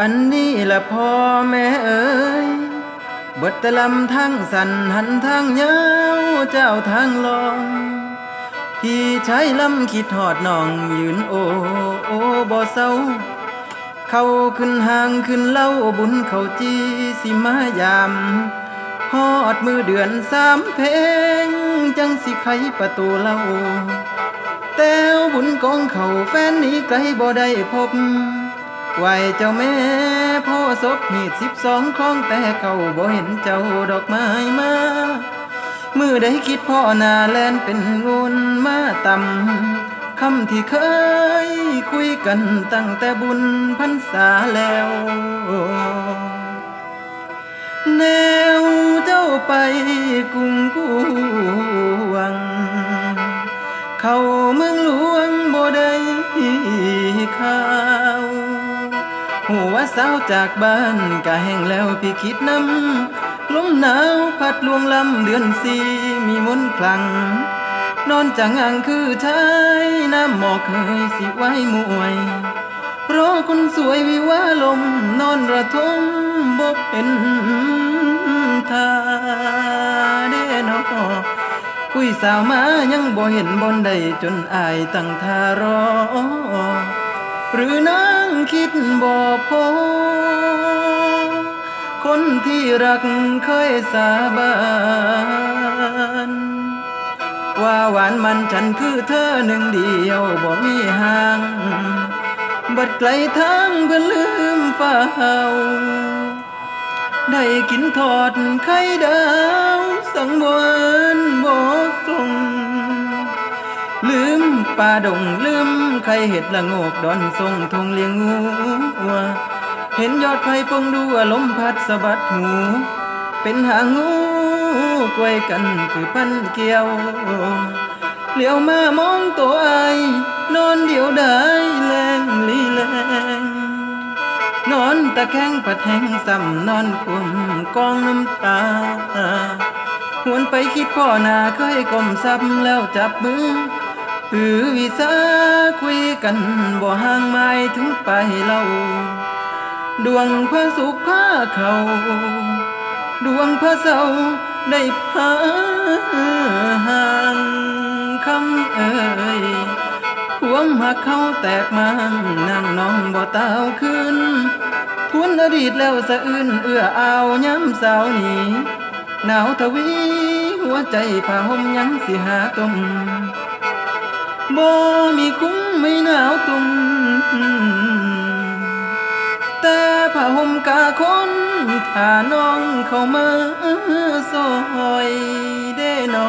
อันนี้แหละพ่อแม่เอ๋ยเบิดแต่ลำทั้งสันหันทางยาวเจ้าทางลองพี่ใช้ลำคิดหอดน้องยืนโอโอบ่เศร้า เข้าขึ้นห่างขึ้นเล่าบุญเขาจีสิมายามฮอดมือเดือนสามเพลง จังสิไขประตูเล่า แต้วบุญกองเขาแฟนนี้ไกลบ่ได้พบ ไหวเจ้าแม่พ่อศพหีดสิบสองคล้องแต่เก่าบ่เห็นเจ้าดอกไม้มามือได้คิดพ่อนาแลนเป็นงูนมาต่ำคำที่เคยคุยกันตั้งแต่บุญพรรษาแล้ว แนวเจ้าไปกรุงกวงเข้าเมืองหลวงบ่ได้ข่า หัวสาวจากบ้านก็แห้งแล้วพี่คิดน้ำลมหนาวพัดลวงลำเดือนสี่มีมนคลัง นอนจังงังคือชายน้ำหมอกเคยสิไว้มวยรอคนสวยวิวาลม นอนระทมบกเป็นทาเดนอคุยสาวมายังบ่เห็นบนใดจนอายตั้งทารอ หรือนางคิดบ่พอ คนที่รักเคยสาบานว่าหวานมันฉันคือเธอหนึ่งเดียวบ่มีห่าง บัดไกลทางเพื่อลืมฟ้าเฮาได้กินทอดไข่ดาวสังวนบ่ ป่าดงลืมใครเห็ดละโงกดอนทรงทงเลี้ยงงูเห็นยอดไผ่ปงดูลมพัดสะบัดหู เป็นหางงูกวยกันคือพันเกี่ยวเหลียวมามองตัวไอายนอนเดียวได้แรงลีแรงนอนตะแคงปัดแห้งซ้ำนอนคว่ำกองน้ำตาหวนไปคิดพ่อนาเคยก้มซับแล้วจับมือ หือวิสาคุยกันบ่ห่างไม้ถึงไปเล่า ดวงพระสุขพาเขา ดวงพระเศร้าได้พาห่างคำเอ่ยหวงหักเขาแตกมันนั่งน้องบ่เต้าขึ้นทวนอดีตแล้วสะอื้นเอื้อเอาย้ำสาวนี้หนาวทวี หัวใจผ้าห่มยังสิหาตุม บ่มีคุ้มไม่หนาวตุมแต่ผ้าห่มกาคนถ้าน้องเข้ามาซอยเด้นอ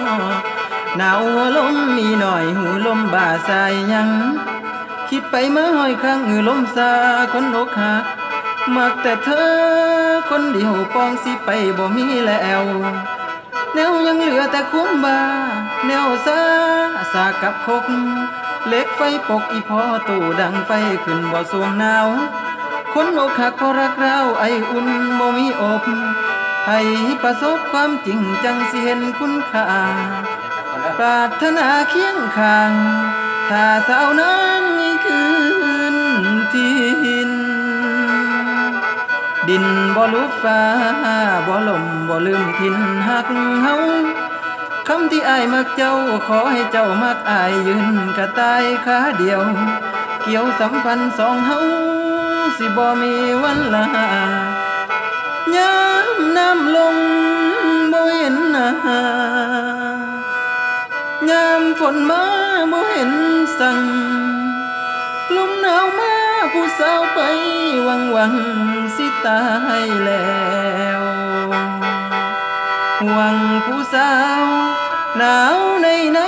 หนาวลมมีหน่อยหูลมบ่าสายยัง คิดไปเมาห้อยข้างหือลมซาคนอกหักมักแต่เธอคนเดียวปองสิไปบ่มีแล้ว แนวยังเหลือแต่คุ้มบา แนวซาสากับคกเล็กไฟปกอีพอตู่ดังไฟขึ้นบ่สวงหนาว คนอกหักพรักเราไออุ่นบ่มีอบให้ประสบความจริงจังสิเห็นคุณค่าปรารถนาเคียงข้าง ถ้าสาวนั้นคืน ดินบ่ลุกฟ้าบ่ลมบ่ลืมทินหักเฮาคำที่อายมักเจ้าขอให้เจ้ามักอายยืนกระตายขาเดียว เกี่ยวสัมพันธ์สองเฮาสิบ่มีวันลายามน้ำลงบ่เห็นหน้ายามฝนมาบ่เห็นสั่งลมหน ผู้สาวไปวังวังสิตายแล้ววังผู้สาวหนาวในใน